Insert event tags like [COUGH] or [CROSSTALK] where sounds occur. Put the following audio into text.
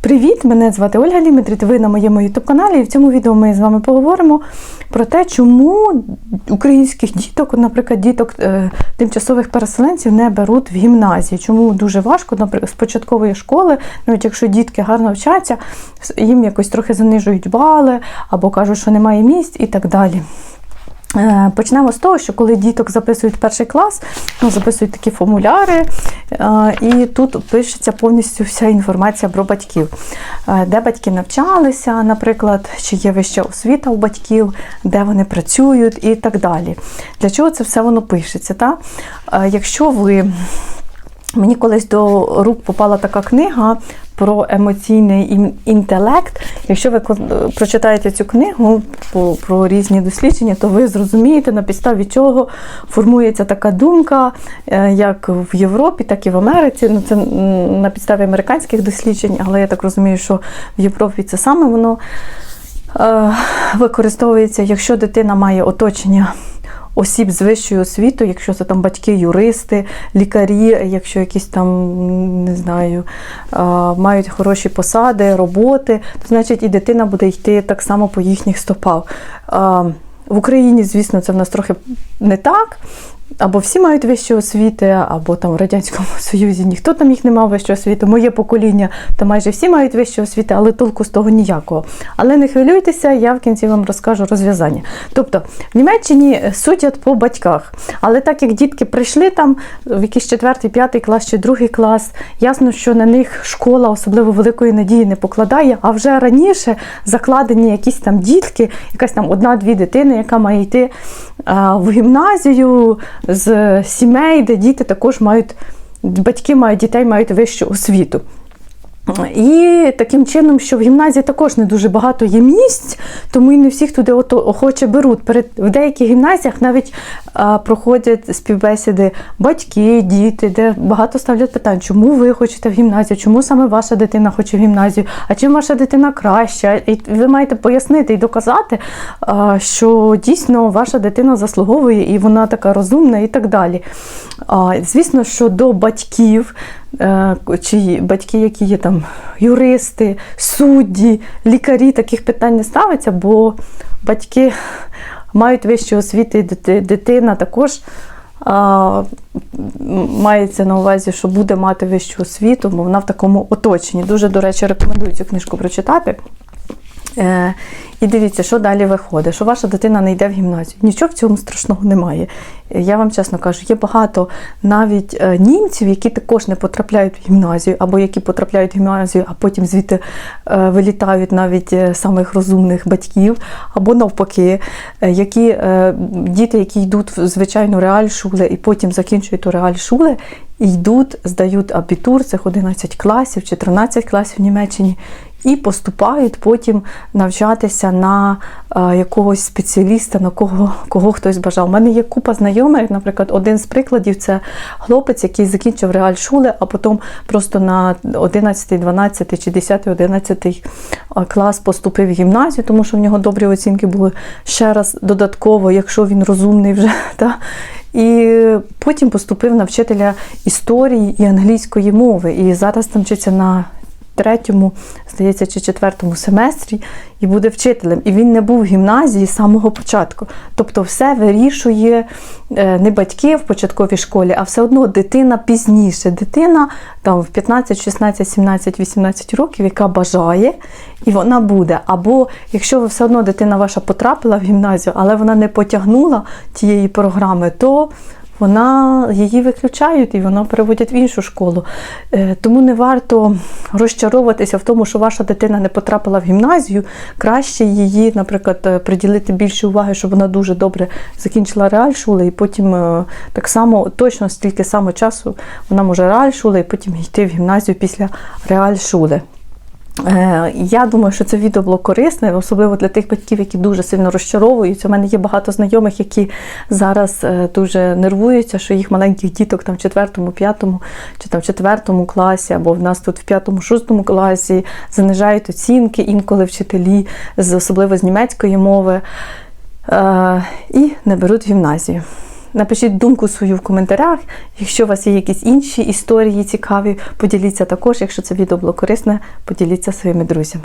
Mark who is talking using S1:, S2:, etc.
S1: Привіт! Мене звати Ольга Лімітрит. Ви на моєму ютуб-каналі. І в цьому відео ми з вами поговоримо про те, чому українських діток, наприклад, діток е, тимчасових переселенців не беруть в гімназії. Чому дуже важко наприклад, з початкової школи, навіть якщо дітки гарно вчаться, їм якось трохи занижують бали або кажуть, що немає місць і так далі. Е, Почнемо з того, що коли діток записують перший клас, ну, записують такі формуляри, е, і тут пишеться повністю вся інформація про батьків, Е, де батьки навчалися, наприклад, чи є вища освіта у батьків, де вони працюють і так далі. Для чого це все воно пишеться? Та? Якщо ви Мені колись до рук попала така книга про емоційний інтелект. Якщо ви прочитаєте цю книгу по- про різні дослідження, то ви зрозумієте, на підставі чого формується така думка, е, як в Європі, так і в Америці. Ну, це на підставі американських досліджень, але я так розумію, що в Європі це саме воно е, використовується, якщо дитина має оточення осіб з вищою освітою, якщо це там батьки, юристи, лікарі, якщо якісь там, не знаю, мають хороші посади, роботи, то значить і дитина буде йти так само по їхніх стопах. В Україні, звісно, це в нас трохи не так. Або всі мають вищу освіти, або там в Радянському [LAUGHS] Союзі ніхто там їх не мав вищої освіти. Моє покоління, то майже всі мають вищу освіти, але толку з того ніякого. Але не хвилюйтеся, я в кінці вам розкажу розв'язання. Тобто в Німеччині судять по батьках, але так як дітки прийшли там в якийсь четвертий, п'ятий клас чи другий клас, ясно, що на них школа особливо великої надії не покладає. А вже раніше закладені якісь там дітки, якась там одна-дві дитини, яка має йти а, в гімназію з сімей, де діти також мають, батьки мають дітей, мають вищу освіту. І таким чином, що в гімназії також не дуже багато є місць, тому і не всіх туди охоче беруть. Перед в деяких гімназіях навіть а, проходять співбесіди батьки, діти, де багато ставлять питань, чому ви хочете в гімназію, чому саме ваша дитина хоче в гімназію, а чим ваша дитина краща. І ви маєте пояснити і доказати, а, що дійсно ваша дитина заслуговує і вона така розумна, і так далі. А, Звісно, що до батьків. Е, чи батьки, які є там юристи, судді, лікарі, таких питань не ставиться, бо батьки мають вищу освіту, і дитина також а, мається на увазі, що буде мати вищу освіту, бо вона в такому оточенні. Дуже, до речі, рекомендую цю книжку прочитати. Е, і дивіться, що далі виходить, що ваша дитина не йде в гімназію. Нічого в цьому страшного немає. Е, Я вам чесно кажу, є багато навіть е, німців, які також не потрапляють в гімназію, або які потрапляють в гімназію, а потім звідти вилітають навіть самих розумних батьків, або навпаки, які діти, які йдуть в звичайну реальшуле і потім закінчують ту реальшуле, і йдуть, здають абітур, цих 11 класів чи 13 класів в Німеччині. І поступають потім навчатися на е, якогось спеціаліста, на кого, кого хтось бажав. У мене є купа знайомих, наприклад, один з прикладів це хлопець, який закінчив реальшуле, а потім просто на 11, 12 чи 10, 11 клас поступив в гімназію, тому що в нього добрі оцінки були ще раз додатково, якщо він розумний вже. [LAUGHS] Та, і потім поступив на вчителя історії і англійської мови. І зараз там вчиться на третьому, здається, чи четвертому семестрі і буде вчителем. І він не був в гімназії з самого початку. Тобто, все вирішує е, не батьки в початковій школі, а все одно дитина пізніше. Дитина там в 15, 16, 17, 18 років, яка бажає, і вона буде. Або якщо ви все одно дитина ваша потрапила в гімназію, але вона не потягнула тієї програми, то вона її виключають і вона переводять в іншу школу. Е, Тому не варто розчаровуватися в тому, що ваша дитина не потрапила в гімназію. Краще її, наприклад, е, приділити більше уваги, щоб вона дуже добре закінчила реальшуле, і потім е, так само точно стільки само часу вона може реальшуле, і потім йти в гімназію після реальшули. Е, Я думаю, що це відео було корисне, особливо для тих батьків, які дуже сильно розчаровуються. У мене є багато знайомих, які зараз е, дуже нервуються, що їх маленьких діток там в четвертому, п'ятому чи там в четвертому класі, або в нас тут в п'ятому, шостому класі занижають оцінки інколи вчителі, особливо з німецької мови, е, і не беруть в гімназію. Напишіть думку свою в коментарях. Якщо у вас є якісь інші історії цікаві, поділіться також. Якщо це відео було корисне, поділіться своїми друзями.